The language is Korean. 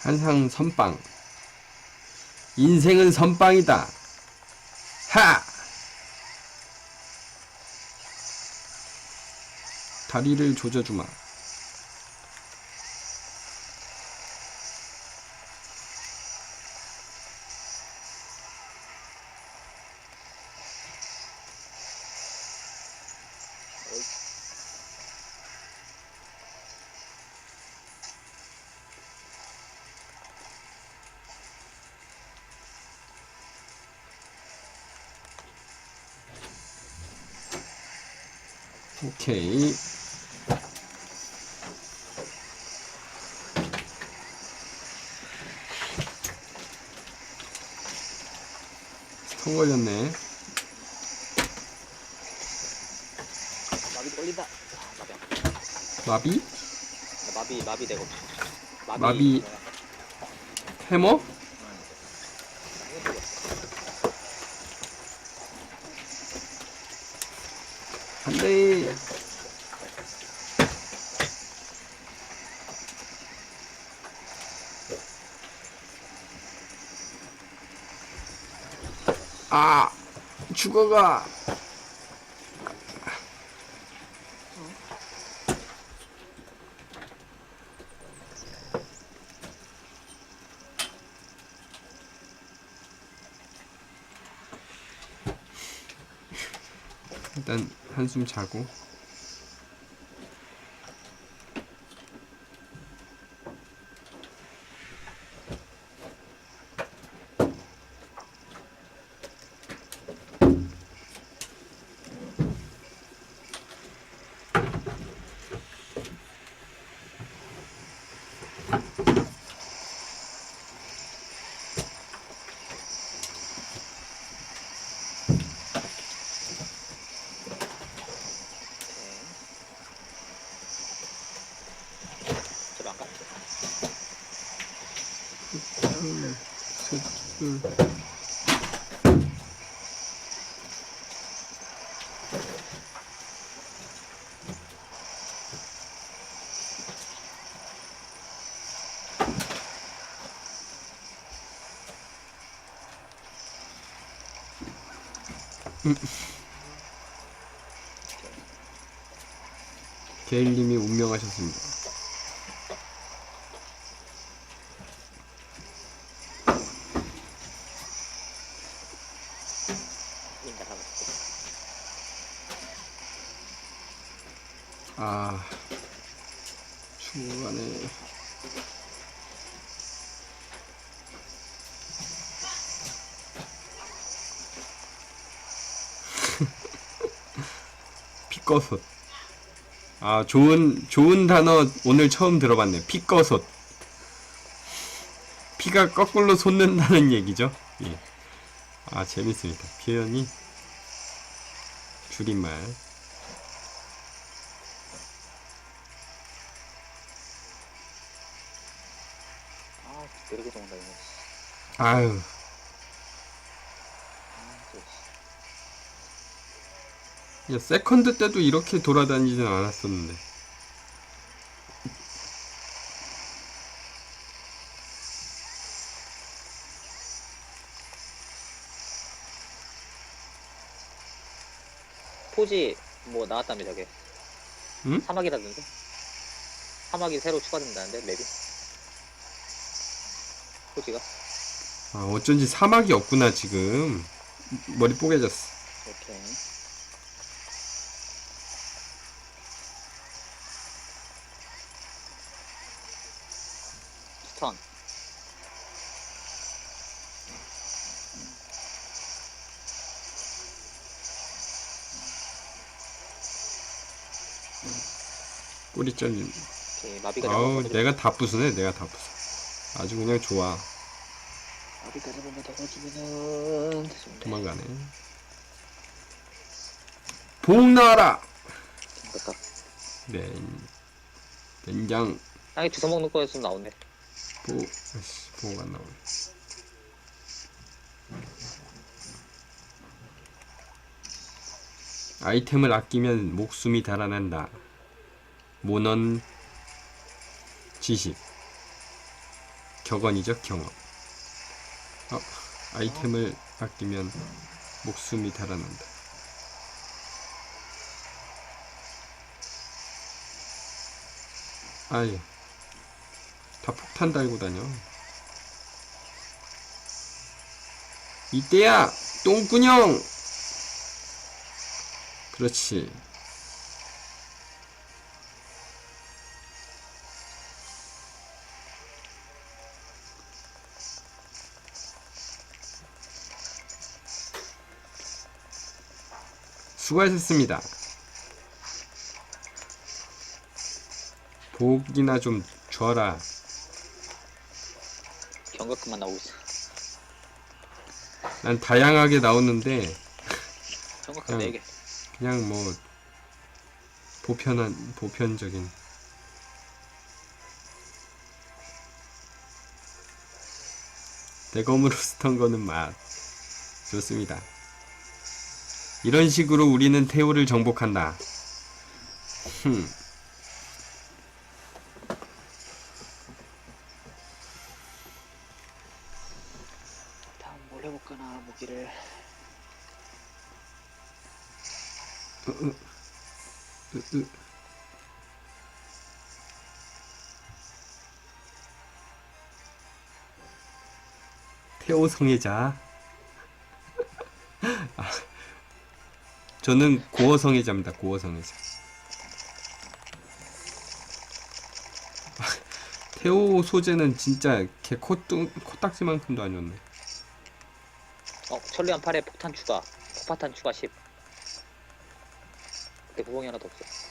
항상 선빵. 인생은 선빵이다. 하! 다리를 조져주마. 오케이. 스턴 걸렸네. 마비 걸린다. 아, 마비 마비 마비 되고. 마비. 마비. 해머? 안 돼. 아, 죽어가. 일단 한숨 자고. 가. 둘, 셋, 둘. 게일님이 운명하셨습니다. 아, 중간에 피꺼솥. 아, 좋은 좋은 단어 오늘 처음 들어봤네. 피꺼솥. 피가 거꾸로 솟는다는 얘기죠. 예. 아, 재밌습니다. 표현이 줄임말. 아, 도는다 이거. 아유. 아, 저 씨. 야, 세컨드 때도 이렇게 돌아다니진 않았었는데. 포지 뭐 나왔다며 저게. 응? 사막이라던데? 사막이 새로 추가된다는데 맵이? 포지가? 아, 어쩐지 사막이 없구나, 지금. 머리 뽀개졌어. 오케이. 스턴. 꼬리 잘린. 오케이. 마비가 아우, 잡아먹어도 내가 다 부수네, 내가 다 부수. 아주 그냥 좋아. 마비가 잡아먹어주면은 도망가네. 복 나와라! 됐다. 네. 된장, 땅에 주워 먹는 거였으면 나오네. 보, 아씨, 보가 안 나오네. 아이템을 아끼면 목숨이 달아난다. 모넌 지식. 격언이죠 경험 어, 아이템을 아끼면 목숨이 달아난다 아예 다 폭탄 달고 다녀 이때야 똥꾸녕 그렇지 수고하셨습니다. 복이나 좀 줘라. 경각금만 나오고 있어. 난 다양하게 나오는데 응. 4개. 그냥 뭐 보편한 보편적인 대검으로 스턴 거는 맛 좋습니다. 이런 식으로 우리는 태오를 정복한다. 흠. 해볼까나 무기를. 태오 성애자. 아, 저는 고어 성애자입니다. 고어 성애자. 아, 태오 소재는 진짜 개 콧뚱 코딱지만큼도 안 좋네. 어 천리안 8에 폭탄 추가. 폭파탄 추가 10. 근데 구멍이 하나도 없어.